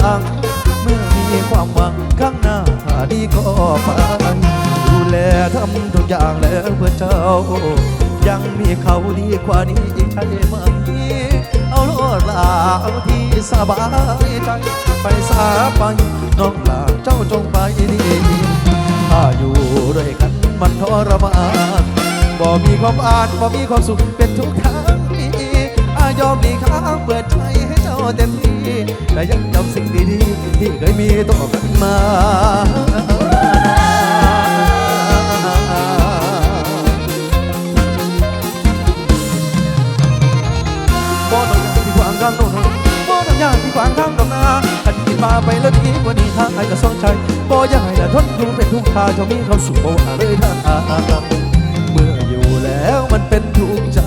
คิดกักขังเมื่อมีความหวังข้างหน้าดีก็ไปดูแลทำทุกอย่างแล้วเพื่อเจ้า ยังมีเขาดีกว่านี้อีกใช่ไหมเอาโลดลาเอาที่สบายใจ ไปสาไปน้องลาเจ้าจงไปดีถ้าอยู่ด้วยกันมันทรมานบ่มีความอ่านบ่มีความสุขเป็นทุกทางนี้อายอมดีข้างเปิด เต็มที่แต่ยังจำสิ่งดีๆที่เคยมีต่องกันมาบ่ต้องยางที่ขวางทางโน้นบ่ต้องยางที่ขวางทางดอกนาขันกินมาไปแล้วดีกว่านี้ทางไอ้ก็สนใจบ่อยากให้ละทนอยู่เป็นทุกข์ทาจะมีเขาสุขบ่ว่าเลยทาเมื่ออยู่แล้วมันเป็นทุกข์ใจ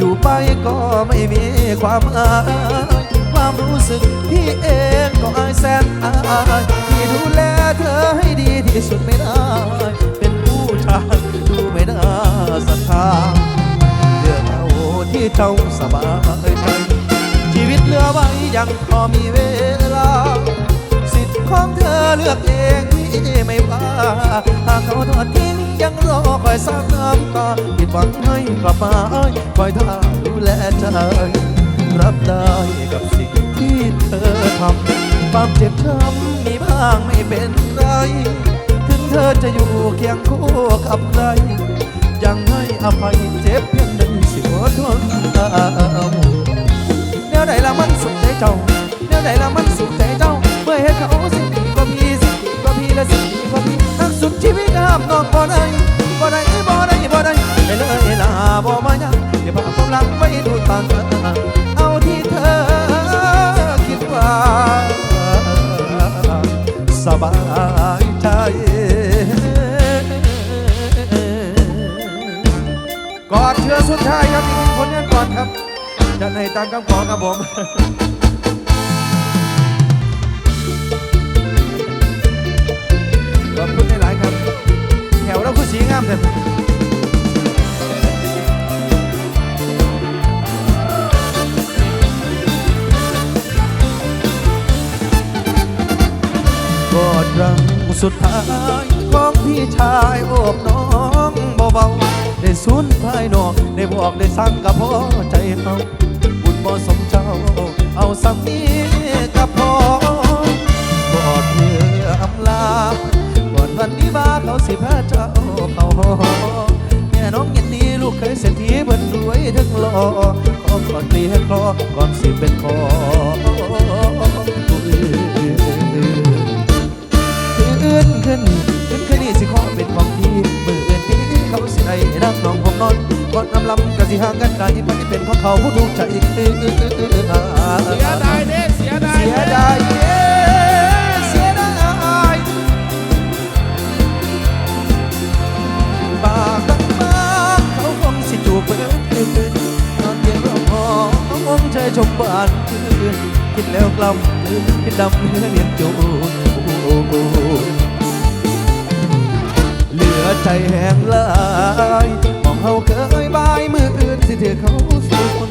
อยู่ไปก็ไม่มีความอายความรู้สึกที่เองก็อายแสนอายที่ดูแลเธอให้ดีที่สุดไม่ได้ เป็นผู้ชายดูไม่น่าศรัทธาเลือกเอาที่เจ้าสบายใจชีวิตเหลือไว้ยังพอมีเวลา สิทธิ์ของเธอเลือกเอง ไม่ว่าหากเขาทอดทิ้งยังรอคอยสร้างน้ำตาผิดหวังให้กลับมาคอยท่าดูแลใจรับได้กับสิ่งที่เธอทำความเจ็บช้ำมีบ้างไม่เป็นไร ถึงเธอจะอยู่เคียงคู่กับใครยังให้อภัยเจ็บเพียงหนึ่งสิอดทนเอาแนวไหนละมันสุขใจเจ้าแนวไหนละมันสุขใจเจ้าเมื่อเห็นเขาสิ ชีวิตห้ามนอกบ่ได้บ่ได้บ่ได้บ่ได้ไปเลยลาบ่มายังอย่าพาความรักไว้ดูทางเอาที่เธอคิดว่าสบายใจกอดเชือสุดท้ายครับอีกหนึ่งผลงานก่อนครับจะในตามคำขอครับผมขอบคุณหลาย ถวแล้วคุณสีงามเลยกอดรังสุดท้ายของพี่ชายโอบน้องเบาๆได้สูญภายนอกได้บอกได้สั่งกับพ่อใจเฮาบุญบ่สมเจ้า เอาสักนี้กับพ่อกอดเพื่ออำลา ก่อนวันนี้มาเขาสิพาเจ้าเขาแม่น้องยินดีลูกเคยเศรษฐีเบิ่นรวยทั้งหล่อขอก่อดเกลียคลอก่อนสิเป็นคออื่นขึ้นขึ้นขึ้นนี่สิขอเป็นของพี่มืออื่นพี่เขาสิได้รักน้องผมนอนก่อนอำลำกะสิห่างกันไกลไปเป็นของเขาผู้ถูกใจเสียเสียดายเด้เสียดายเสียด จชมบ้านคืนคิดแล้วกล้ำคืนคิดดำเนื้อเรียนจูเหลือใจแห้งลายมองเขาเคยบายมืออื่นสิเธอเขาสูญ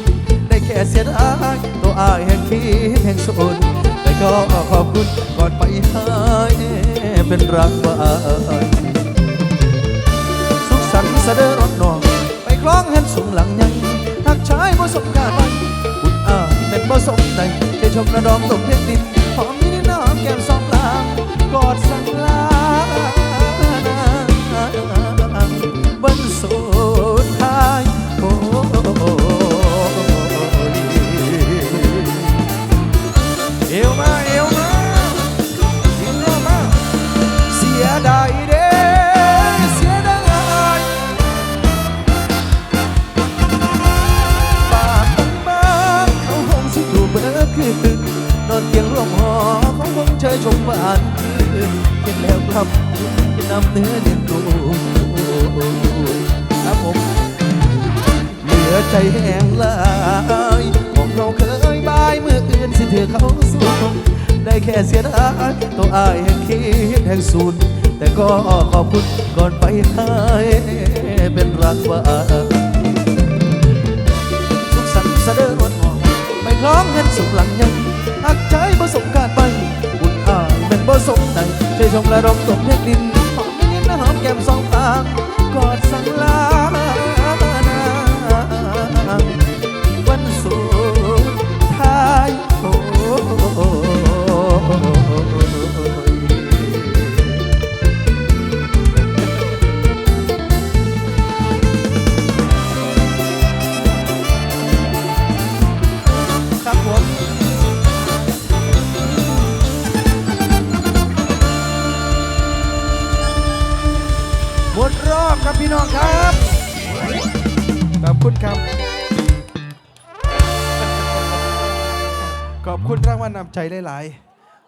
ได้แค่เสียดายตัวอายแห่งคิดแห่งสนแต่ก็ขอบคุณก่อนไปให้เป็นรักบ้านสุขสันต์เสดอรถนอง ไปคล้องเห็นสูงหลังยังหักชายบ่สมการไว้บุ ชมระดองตกเพชรดินหอมมีน้ำแก้มสองลางกอดสังลาวัน บ้านคืนเห็นแล้วครับจะนำเนื้อเรียนรู้ครับผมเหลือใจแห้งลายของเราเคยบายเมื่ออื่นสิเธอเขาสูงได้แค่เสียดายตัวอายแห่งคิดแห่งสูญแต่ก็ขอบคุณก่อนไปให้เป็นรักว่าสุขสันต์เสด็จวันหอไม่คล้องเงินสุขหลังยังหักใจบ่สมการณ์ไป อาเป็นบ่สมใดช่วยชมและรมตกเพกดินหอมนิดๆนะหอมแก้มสองปากกอดสังลา ใจหลาย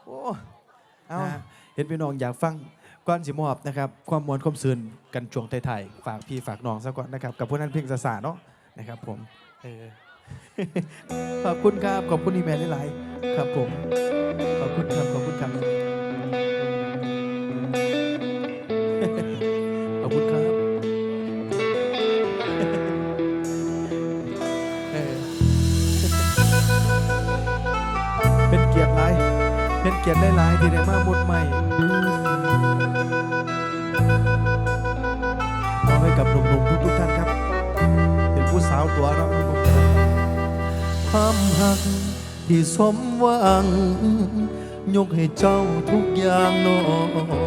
โอ้ๆเอานะเห็นพี่น้องอยากฟังก้อนสิมอบนะครับ ความมวลความซื่นกันช่วงไทายๆฝากพี่ฝากน้องซะก่อนนะครับ กับพวกนั้นเพียงสสาเนาะนะครับผมเออ ขอบคุณครับ ขอบคุณอีเมลหลายๆ ครับผม ขอบคุณครับ ขอบคุณครับ กียรติหลายๆที่ได้มาหมดใหม่มอบให้กับหนุ่มๆทุกๆท่านครับ เป็นผู้สาวตัวเนาะทุกคนความหักที่สมหวัง ยกให้เจ้าทุกอย่างน้อ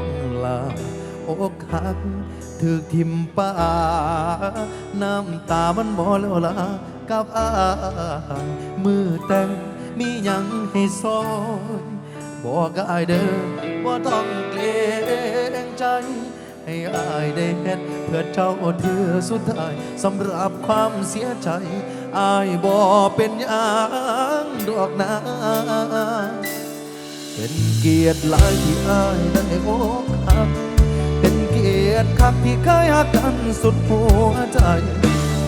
งลาอกหักถือทิมป่า น้ำตามันบ่แล้วลากับอายมือแต่งมียังให้ซอย บอกกับอายเด้อว่าต้องเกรงใจ ให้อายได้เห็นเพื่อเจ้าเถือสุดท้ายสำหรับความเสียใจอายบ่เป็นหยังดอกนาเป็นเกียรติหลายที่อายได้อกหักเป็นเกียรติคักที่เคยหักกันสุดหัวใจ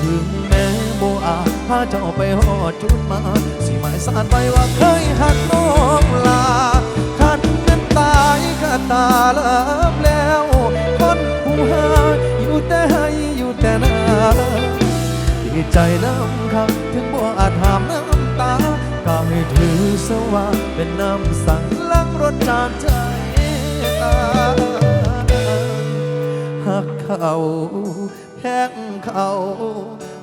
ถึงแม้บ่อาจพาเจ้าไปหอดจุดมา สิหมายสารไปว่าเคยหักน้องลาคันนั้นตาย ก็ตาลับแล้ว คนผู้หาอยู่แต่ให้อยู่แต่หนาดีใจน้ำคำถึงบ่อาจหามน้ำตาก็ให้ถือสว่าเป็นน้ำสั่งลังรถจากใจอาหักเขาแห้งเขา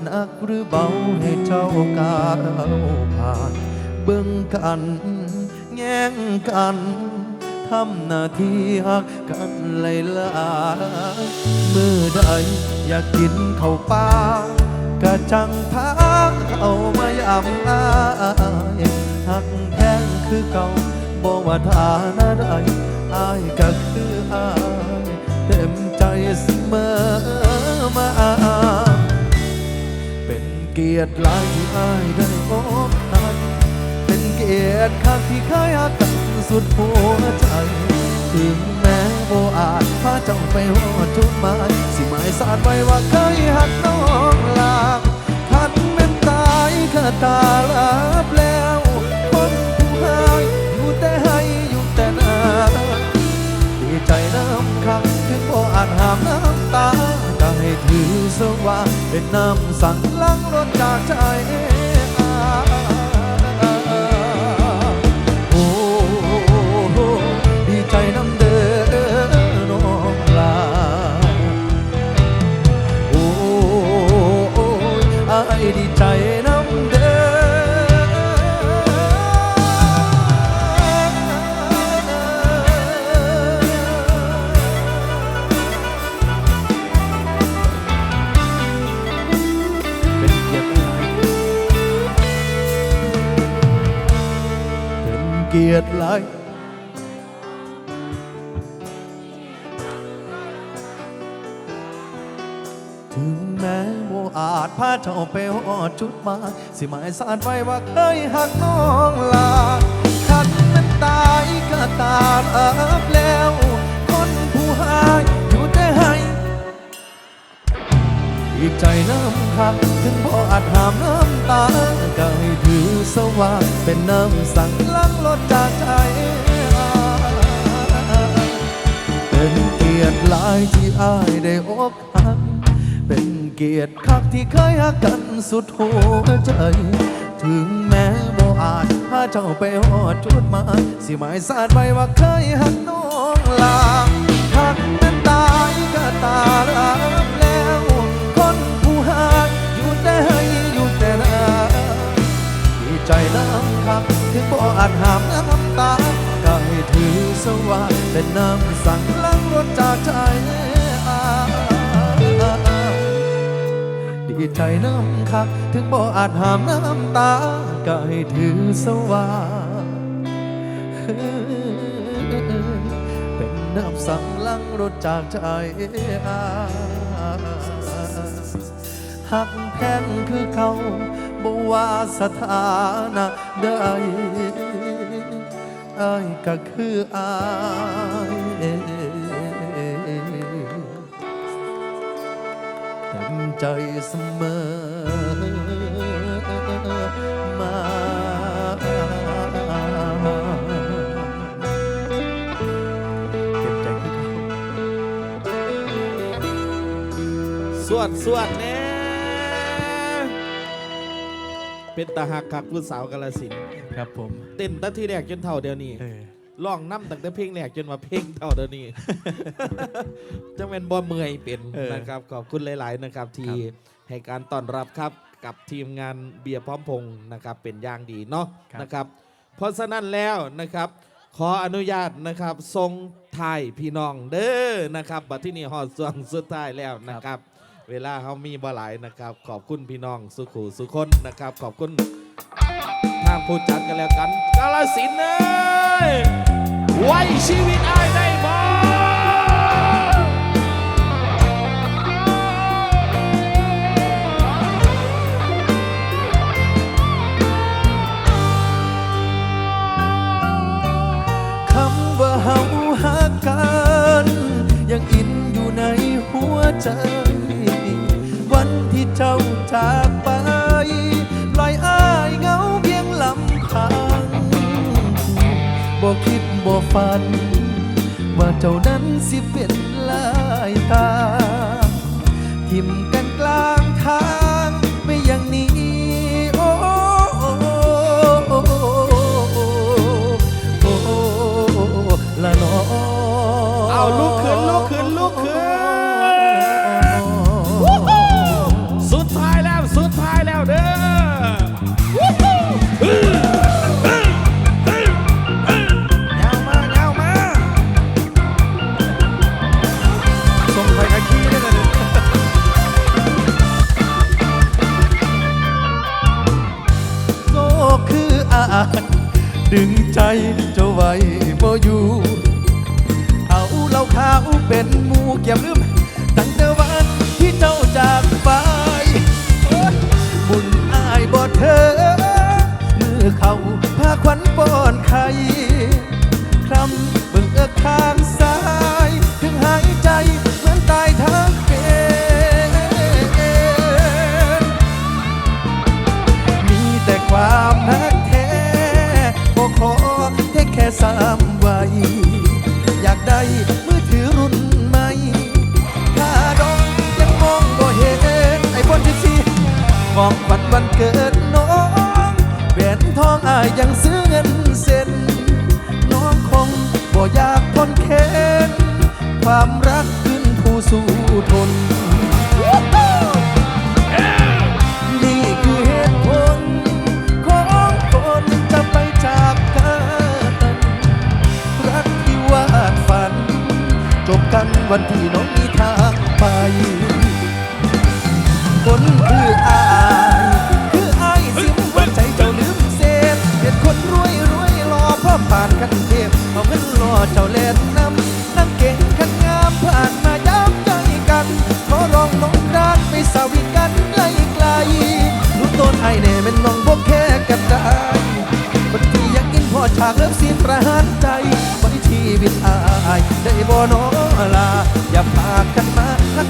หนักหรือเบาให้เจ้าก้าวผ่าน เบิ่งกัน แง่งกัน ทำหน้าที่หักกันไหลลามือใดอยากกินข้าวปลากะจังพาเข้ามายำอายหักแพงคือเก่าบอกว่าฐานะใดอายก็คืออายเต็มใจเสมอมาเป็นเกียรติหลายที่อายได้พบกันเป็นเกียรติข้างที่เคยหักกัน สุดหัวใจ ถึงแม้โบอาจพาเจ้าไปหอดจุดหมายสิหมายสารไว้ว่าเคยหักน้องลาคันเป็นตายก็ตาลับแล้วคนผู้หายอยู่แต่ให้อยู่แต่นาดีใจน้ำคังถึงบ่อาจหามน้ำตาก็ให้ถือสว่าเป็นน้ำสั่งลังรถจากใจ มา สิหมายสารไว้ว่าเคยหักน้องลาคันมันตายก็ตาลับแล้ว คนผู้หายอยู่แต่ให้อีกใจน้ำคักถึงบ่อาจหามน้ำตาก็ให้ถือสว่างเป็นน้ำสั่งลังลดจากใจเป็นเกียรติหลายที่อายได้อกหัก เป็นเกียรติคักที่เคยหักกันสุดหัวใจ ถึงแม้บ่อาจพาเจ้าไปหอดจุดหมายสิหมายสาดไว้ว่าเคยหักน้องลาหักนั้นตายก็ตารับแล้ว คนผู้หายอยู่แต่ให้อยู่แต่นาดีใจน้ำคักถึงบ่อาจหามน้ำตาก็ให้ถือสว่าเป็นน้ำสั่งลังรถจากใจ อาดีใจน้ำคัก ถึงบ่อาจห้ามน้ำตา ก็ให้ถือสว่าเป็นน้ำสั่งลังรถจากใจอาหักแพงคือเขาบ่ว่าสถานะใดอายก็คืออาย เต็มใจเสมอมาเก็บใจคือเขาสวดสวดแน่เป็นตาหักคักผู้สาวกาลสินธุ์ครับผม เต้นตั้งที่แรกจนเท่าเดียวนี้ เออ ร้องน้ำตั้งแต่เพลงแรกจนมาเพลงเท่าเดี๋ยวนี้ จังเป็นบ่เมื่อยเป็นเออนะครับขอบคุณหลาย ๆ นะครับ ที่ครับให้การต้อนรับครับกับทีมงานเบียร์พร้อมพงษ์นะครับ เป็นอย่างดีเนาะครับ นะครับ เพราะฉะนั้นแล้วนะครับ ขออนุญาตนะครับทรงไทายพี่น้องเด้อนะครับบัดที่นี่ฮอดส่วงสุดท้ายแล้วนะครับ เวลาเขามีบ่หลายนะครับ ขอบคุณพี่น้องสุขูสุคนนะครับ ขอบคุณ ทางผู้จัดกันแล้วกัน กาลสินเอ้ยไว้ชีวิตอ้ายได้บ่คำว่าเฮาหักกันยังอินอยู่ในหัวใจ วันที่เจ้าจาก บ่คิดบ่ฝัน ว่าเจ้านั้นสิเป็นลายตาทิมกันกลางทางานดึงใจเจ้าไว้บ่อยู่เอาเหล่าขาวเป็นมูเก็บลืมตั้งแต่วันที่เจ้าจากไป บุญอายบ่เธอ มือเขาพาขวัญป้อนไข่คลำเบิ่งเอื้อข้าง มือถือรุ่นใหม่ถ้าดองยังมองบ่เห็นไอ้บนที่สี่ของขวัญวันเกิดน้องแหวนทองอายยังซื้อเงินเซ็นน้องคงบ่อยากทนเค้นความรักขึ้นผู้สู้ทน กันวันที่น้องมีทางไป คนคืออายคืออายสิมหัวใจเจ้าลืมเสพเป็นคนรวยรวยรอพ่อผ่านกันเทพเอาเงินรอเจ้าเล่น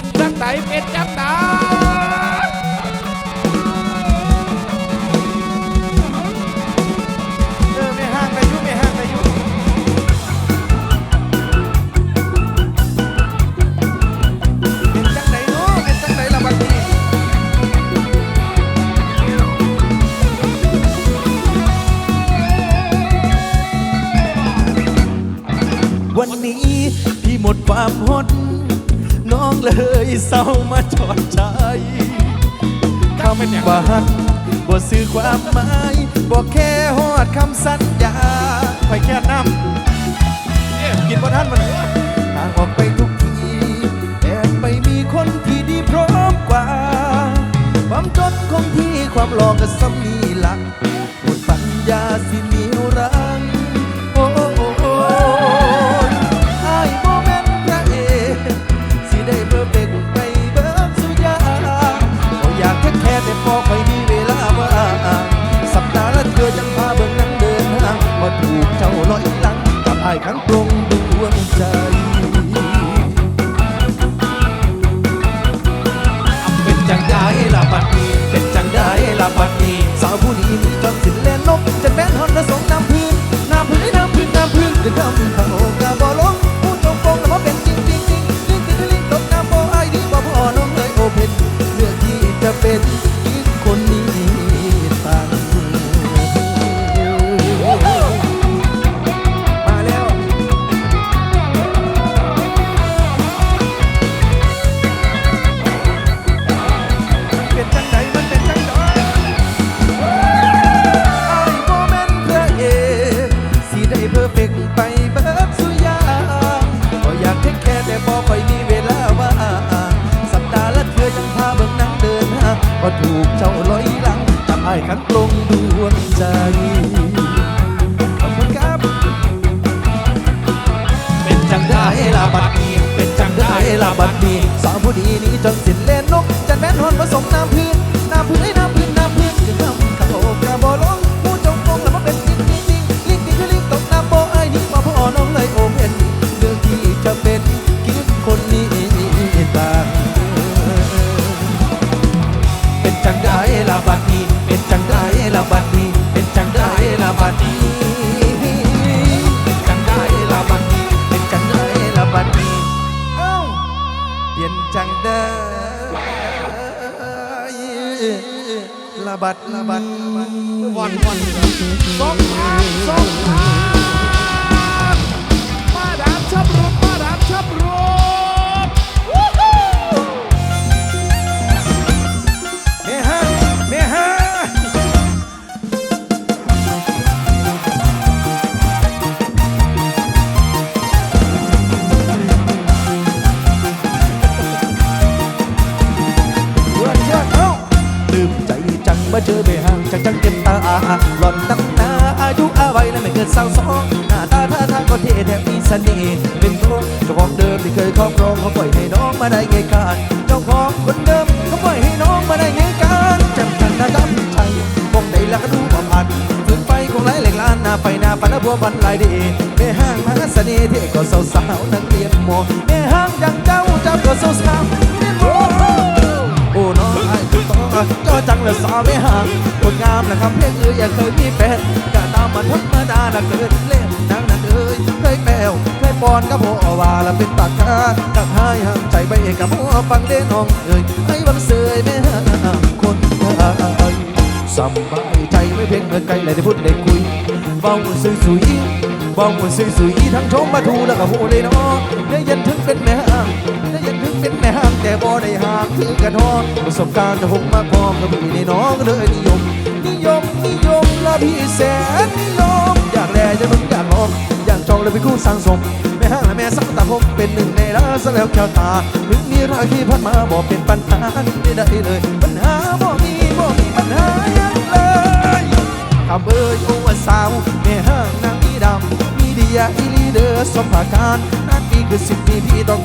เป็ดจังไหนเป็ดจังไหามาจอดใจคำว่าฮักบ่ซื้อความหมายบ่แค่ฮอดคำสัญญาไปแค่น้ำกินบ่ทันมันทางออกไปทุกทีแอบไปมีคนที่ดีพร้อมกว่า ความจนของที่ความหลอกก็ซ้ำนี่ละหมดปัญญาสิมี กั ได้เพอร์กไปเบิดสุยางก็อยากเทคแค่แต่บ่ค่อยมีเวลาว่างสัปดาห์ละเทื่อยังพาเบิ่งนังเดินห้างก็ถูกเจ้าลอยหลังจับไอ้ขันตรงดวงใจขอบคุณครับ เป็นจังได้ละบัดนี้เป็นจังได้ละบัดนี้สาวผู้ดีนี้จนสิ้นเล่นนกจันแม่นฮอนผสมน้ำพื้นน้ำพื้นให้ จะเป็นคิดคนนี้ต่างเป็นจังได้ละบัดนี้ เป็นจังได้ละบัดนี้ เป็นจังได้ละบัดนี้เป็นจังได้ละบัดนี้เป็นจังได้ละบัดนี้เอ้าเปลี่ยนจังได้ละบัดละบัดวันวันสองทางสองทา มาเจอไปห่างจังจังเจ็บตาหล่อนตั้งหนาอายุอาวัยและไม่เกินสาวสองหน้าตาท่าทางก็เท่แถมมีเสน่ห์เป็นตัวเจ้าของเดิมที่เคยครอบครองเขาปล่อยให้น้องมาได้ไงการเจ้าของคนเดิมเขาปล่อยให้น้องมาได้ไงการจำทันนะจำใจมองใดแล้วก็ดูว่าผ่านฝืนไปคงไหลเหล็กล้านหน้าไปหน้าปันบัวบันลายดีแม่ห้างมหาเสน่ห์เท่ก็สาวสาวๆนักเรียนมอแม่ห้างดังเจ้าเจ้าก็สาวสาวเรียนมอโอ้น้องไอ้คุณต้องก็จั และสาวไม่ห่างคนงามนะครับเพลงเอออยากเคยมีแฟนกะตามมาธรรมดาละเกิดเล่นนางนั้นเอ้ยเคยแปลวเคยปอนกับพ่อว่าละเป็นปากกาตักหายห่างใจไปเองกับพ่อฟังเด้นองเอ้ยไอ้บังเสยแม่ห่างคนไทยสบายใจไม่เพ่งเงินไกลเลยได้พูดได้คุยเบาสุยสุยเบาสื่อสุยทั้งชมมาทูแล้วก็พูดเลยเนาะเนื้อเย็นถึงเป็นแม่ห่าง เป็นแม่ห้างแต่บ่ได้ห่างคือกระทอดประสบการณ์จะหกมาพร้อมกับพี่ในน้องเลยนิยม นิยมนิยมและพี่แสนนิยม อยากแลจะมึงอยากลองอยากจองเลยเป็นคู่สร้างสมแม่ห้างและแม่สักตาผมเป็นหนึ่งในรักแล้วแก้วตาถึงมีราคีพัดมาบอกเป็นปัญหาไม่ได้เลย ปัญหาบ่มีบ่มีปัญหาอย่างเลยคำเบยโอวสาวแม่ห้างนางอีดำมีดียาอีลีเดอร์สมภาการนักอีกคือสิบปีพี่ต้อง